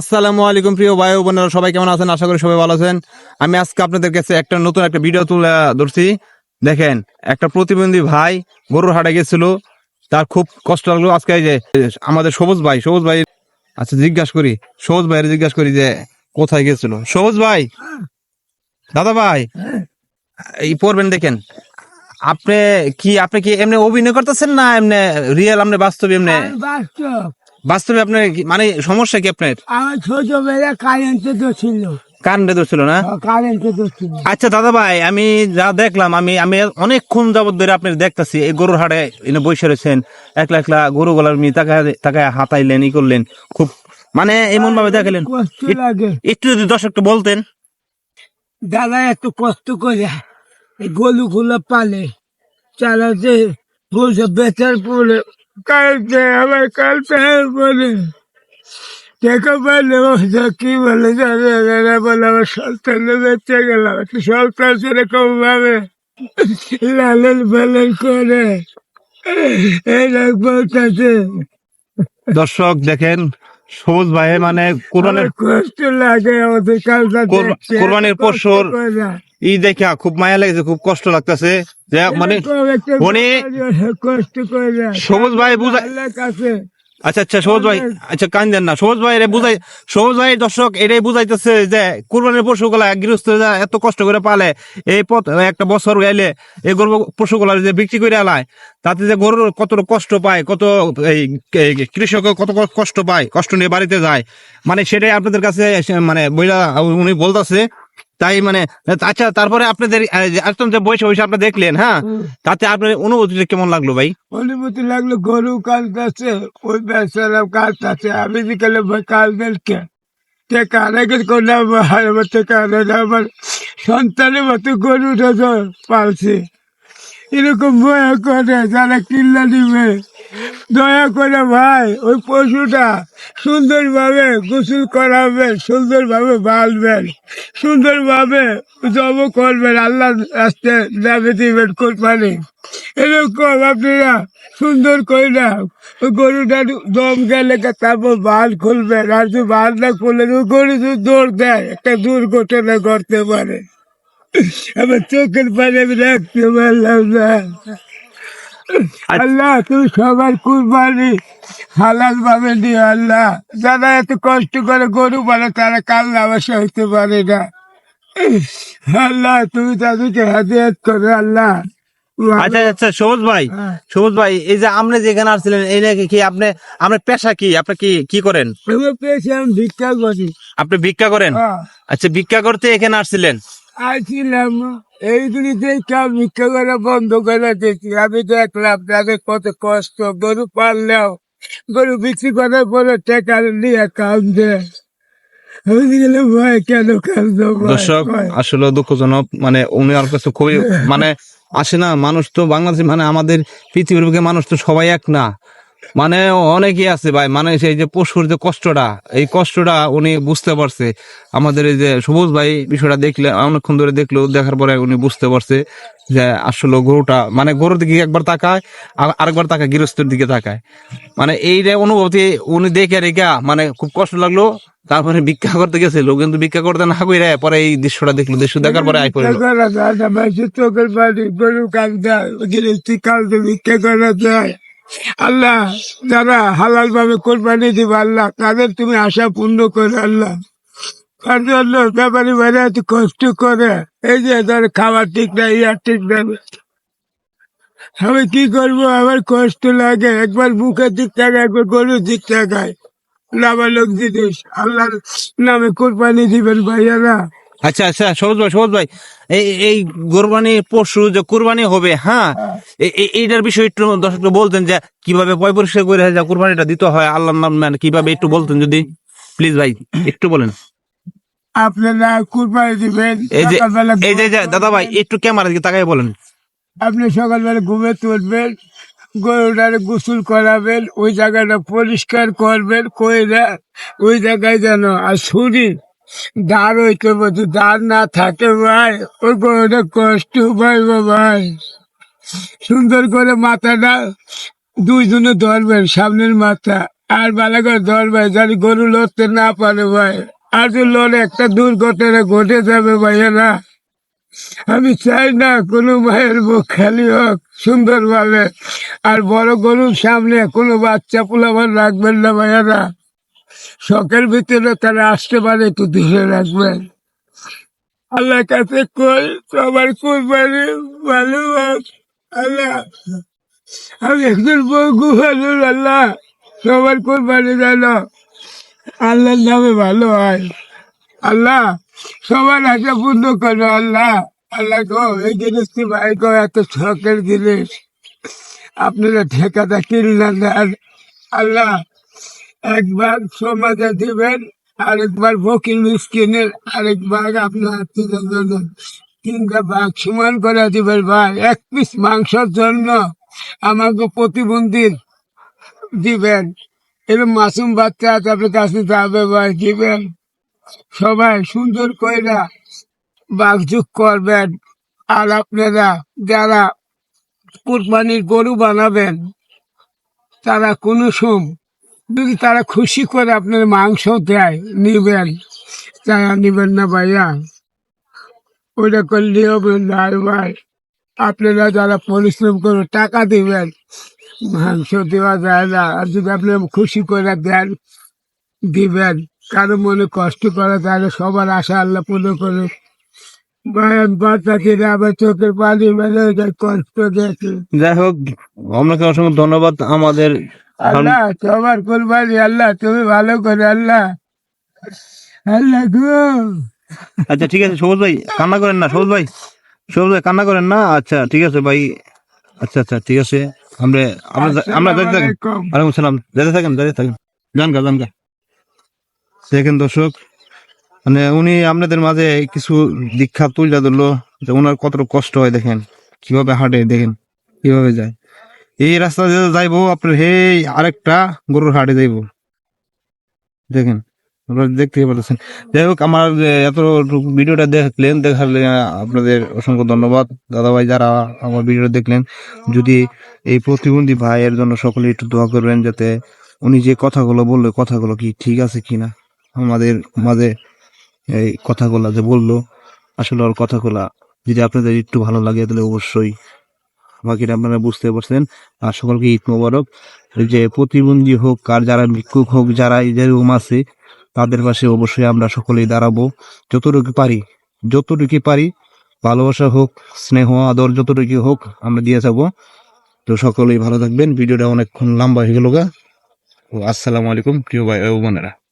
আসসালামু আলাইকুম প্রিয় ভাই বোনেরা, সবাই কেমন আছেন? আশা করি সবাই ভালো আছেন। আমি আজকে আপনাদের কাছে একটা নতুন একটা ভিডিও তুলে ধরছি। দেখেন, একটা প্রতিবন্ধী ভাই গরুর হাটে গেছিল। তার খুব কষ্ট লাগল। আজকে যে, আমাদের সবুজ ভাই সবুজ ভাই আচ্ছা জিজ্ঞাসা করি, সবুজ ভাইয়ের জিজ্ঞাসা করি যে কোথায় গেছিল? সবুজ ভাই? দাদা ভাই? এই পড়বেন দেখেন। আপনি কি আপনি কি এমনি অভিনয় করতেছেন না এমনি রিয়েল আপনি বাস্তবে এমনি? বাস্তব। বাস্তবে আপনার মানে সমস্যা কি আপনার? আমার ছোটবেলা কারেন্টে তো ছিল কারেন্টে ধরছিল না? কারেন্টে তো ছিল আচ্ছা দাদা ভাই আমি যা দেখলাম আমি আমি অনেকক্ষণ যাবত ধরে আপনার দেখতাছি এই গরুর হাটে এনে বসে রয়েছেন একলা একলা গরু গলার মি তাকায় তাকায় হাতাইলেন ই করলেন খুব মানে এমন ভাবে দেখালেন। একটু যদি দর্শকটা বলতেন। দাদা একটু কষ্ট করে। এই গলু গুলো পালে চালাতে বলছে বেচার পরে কালকে আবার কালকে বলে দেখো বলে কি বলে জানে দাদা বলে আমার সন্তান বেঁচে গেলাম সন্তান সেরকম ভাবে লালন পালন করে এরকম বলতেছে দর্শক দেখেন সবুজ ভাই মানে কোরআনের আমার কষ্ট লাগে আমাদের। কোরবানির পশুর। ই দেখা খুব মায়া লেগেছে, খুব কষ্ট লাগতেছে। মানে উনি করে সবুজ ভাই বুঝাই আচ্ছা আচ্ছা সবুজ ভাই আচ্ছা কান্দেন না। সবুজ ভাই রে বুঝাই সবুজ ভাই দর্শক, এটাই বুঝাইতেছে যে, কুরবানির পশুগুলা গৃহস্থরা এত কষ্ট করে পালে। এই পথ, একটা বছর গেলে এই গরু পশুগুলা যে বিক্রি করে আলায়, তাতে যে গরুর কত কষ্ট পায়, কত এই এই কৃষক কত কষ্ট পায়, কষ্ট নিয়ে বাড়িতে যায়। মানে সেটাই আপনাদের কাছে মানে বইলা উনি বলতেছে তাই মানে আচ্ছা তারপরে আপনাদের আহ, যে বয়সে বয়সে আপনি দেখলেন হ্যাঁ? তাতে আপনার অনুভূতিটা কেমন লাগল ভাই? অনুমতি লাগল গরু কালতাছে ওই বেচারা কালতাছে আমি বিকেলে কাল বেলকে টেকা রেখে করলাম আমার টেকা রেখে আমার সন্তানের মতো গরু পালছে। এরকম ভয় করে যারা কিল্লা দিবে দয়া করে ভাই, ওই পশুটা সুন্দরভাবে গোসল করাবেন সুন্দরভাবে বাঁধবেন, সুন্দরভাবে জব করবেন, আল্লাহ রাস্তায় যাবে দিবেন কোরবানি এরকম আপনারা সুন্দর করে না ওই গরুটা দম গেলে তারপর বাল খুলবেন, আর যদি বাল না খুললেন ওই গরু যদি দৌড় দেয়, একটা দুর্ঘটনা করতে পারে। আমার চোখের পানি আমি রাখতে পারলাম না। আল্লাহ তুমি সবার কুরবানি হালাল ভাবে দিও আল্লাহ। যারা এত কষ্ট করে গরু বলে তারা বাসা হইতে পারে না? আল্লাহ তুমি তাদেরকে হাতিয়াত করো আল্লাহ। আচ্ছা আচ্ছা সবুজ ভাই হ্যাঁ। সবুজ ভাই এই যে আপনি যেখানে আসছিলেন এই নাকি কি আপনি আপনার পেশা কি? আপনি কি কি করেন? আমি ভিক্ষা করি। আপনি ভিক্ষা করেন? হ্যাঁ। আচ্ছা ভিক্ষা করতে এখানে আসছিলেন। আছিলাম এইগুলি দেখে ভিক্ষা করা বন্ধ করে দিয়েছি। আমি দেখলাম তাদের কত কষ্ট গরু পারলেও গরু বিক্রি করার পরে টাকা নিয়ে দর্শক আসলে দুঃখজনক মানে উনি আর কাছে খুবই মানে আসে না মানুষ তো বাংলাদেশ মানে আমাদের পৃথিবীর বুকে মানুষ তো সবাই এক না। মানে অনেকেই আছে ভাই মানে সেই যে পশুর যে কষ্টটা, এই কষ্টটা উনি বুঝতে পারছে। আমাদের এই যে সবুজ ভাই বিষয়টা দেখলে, অনেকক্ষণ ধরে দেখল, দেখার পরে উনি বুঝতে পারছে যে আসলে গরুটা মানে গরুর দিকে একবার তাকায় আরেকবার তাকায় গৃহস্থের দিকে তাকায়। মানে এই যে অনুভূতি উনি দেখে রেখে মানে খুব কষ্ট লাগল, তারপরে ভিক্ষা করতে গেছিল, কিন্তু ভিক্ষা করতে না কইরা পরে এই দৃশ্যটা দেখল দৃশ্য দেখার পরে আই পড়ল। ভিক্ষা করা যায় আল্লাহ, যারা হালাল ভাবে কোরবানি দিবে, আল্লাহ, তাদের তুমি আশা পূর্ণ করে, আল্লাহ। তার জন্য ব্যাপারী বাইরে এত কষ্ট করে, এই যে ধর খাবার ঠিক নাই, ইয়ার ঠিক নাই। আমি কি করব? আমার কষ্ট লাগে। একবার মুখের দিক তাকায়, একবার গরুর দিক তাকায়। নাবালক জিনিস আল্লাহর নামে কোরবানি দিবেন ভাইয়ারা? আচ্ছা আচ্ছা সবুজ ভাই সবুজ ভাই। এই এই কোরবানি পশু যে কোরবানি হবে হ্যাঁ? এ- এইটার বিষয়ে একটু দর্শক বলতেন যে কীভাবে পয় পরিষ্কার করে যে কোরবানিটা দিতে হয় আল্লাহর নাম মানে কীভাবে একটু বলতেন যদি? প্লিজ ভাই একটু বলেন। আপনারা কুরবানি দিবেন এই যে এই যে যে দাদা ভাই একটু ক্যামেরা দিকে তাকাই বলেন। আপনি সকালবেলা ঘুমে তুলবেন গরুটার গোসল করাবেন ওই জায়গাটা পরিষ্কার করবেন কইরা ওই জায়গায় যেন আর শরীর দাঁড় হইতে বলতে দাঁড় না থাকে ভাই। ওই গরুটা কষ্ট পাইব ভাই সুন্দর করে মাথাটা, দুইজনে ধরবেন সামনের মাথা। আর ভালো করে ধরবেন যাতে গরু লড়তে না পারে ভাই। আর যদি লড়ে, একটা দুর্ঘটনা ঘটে যাবে ভাইয়েরা আমি চাই না কোনো মায়ের মুখ খালি হোক, সুন্দরভাবে। আর বড় গরুর সামনে কোনো বাচ্চা পোলাবার রাখবেন না ভাইয়েরা শখের ভিতরে তারা আসতে পারে, একটু ধীরে রাখবেন আল্লাহ কাছে কই? সবার কোরবানি ভালো আল্লাহ, আমি একজন বউ ভালো আল্লাহ। সবার কোরবানি জানো? আল্লাহর নামে ভালো হয়। আল্লাহ, সবার আশা পূর্ণ করো আল্লাহ। আল্লাহ গো, এই জিনিসটি ভাই গো, এত শখের জিনিস। আপনারা ঠেকাটা কিনলেন আল্লাহ একবার সমাজে দিবেন, আরেকবার ফকির মিসকিনের, আরেকবার আপনার আত্মীয়দের জন্য তিনটা ভাগ সমান করে দিবেন ভাই, এক পিস মাংসের জন্য আমাকে প্রতিবন্ধীর দিবেন। এরকম মাসুম বাচ্চা আছে, আপনার কাছে যাবে ভাই, দিবেন। সবাই সুন্দর কইরা বাগযুগ করবেন। আর আপনারা যারা কুরবানির গরু বানাবেন, তারা কোনো সোম যদি তারা খুশি করে আপনার মাংস দেয়, নিবেন, তারা নিবেন না ভাইয়া। ওইটা করলে হবে না ভাই। আপনারা যারা পরিশ্রম করে টাকা দিবেন, মাংস দেওয়া যায় না। আর যদি আপনি খুশি করে দেন, দিবেন, কারও মনে কষ্ট করা তাহলে সবার আশা আল্লাহ পূর্ণ করে। যাই হোক আপনাকে অসংখ্য ধন্যবাদ। আমাদের আল্লাহ তোমার কোরবানি আল্লাহ তুমি ভালো করে আল্লাহ। আল্লাহ গো। আচ্ছা ঠিক আছে সবুজ ভাই কান্না করেন না সবুজ ভাই। সবুজ ভাই কান্না করেন না? আচ্ছা ঠিক আছে ভাই। আচ্ছা আচ্ছা ঠিক আছে। আমরা আমরা আমরা যেতে থাকেন। ওয়ালাইকুম সালাম। যেতে থাকেন যেতে থাকেন। জান গা দেখেন দর্শক মানে উনি আপনাদের মাঝে কিছু দীক্ষা তুলে ধরলো যে ওনার কতটা কষ্ট হয় দেখেন। কীভাবে হাঁটে দেখেন কীভাবে যায়। এই রাস্তা দিয়ে যাইবো, আপনার হে আরেকটা গরুর হাটে যাইবো। দেখেন দেখতে পাচ্ছেন। যাই হোক, আমার এত ভিডিওটা দেখলেন, দেখার আপনাদের অসংখ্য ধন্যবাদ। দাদা ভাই যারা আমার ভিডিওটা দেখলেন, যদি এই প্রতিবন্ধী ভাইয়ের জন্য সকলে একটু দোয়া করবেন, যাতে উনি যে কথাগুলো বলল, কথাগুলো কি ঠিক আছে কিনা, আমাদের মাঝে এই কথাগুলো যে বলল, আসলে ওর কথাগুলা যদি আপনাদের একটু ভালো লাগে, তাহলে অবশ্যই বাকিটা আপনারা বুঝতে পারছেন। আর সকলকে ঈদ মোবারক। যে প্রতিবন্ধী হোক আর যারা ভিক্ষুক হোক, যারা রুম আছে, তাদের পাশে অবশ্যই আমরা সকলেই দাঁড়াবো। যতটুকু পারি যতটুকু পারি, ভালোবাসা হোক, স্নেহ, আদর যতটুকু হোক, আমরা দিয়ে যাব। তো সকলেই ভালো থাকবেন। ভিডিওটা অনেকক্ষণ লম্বা হয়ে গেল গা। ও, আসসালামু আলাইকুম, প্রিয় ভাই বোনেরা।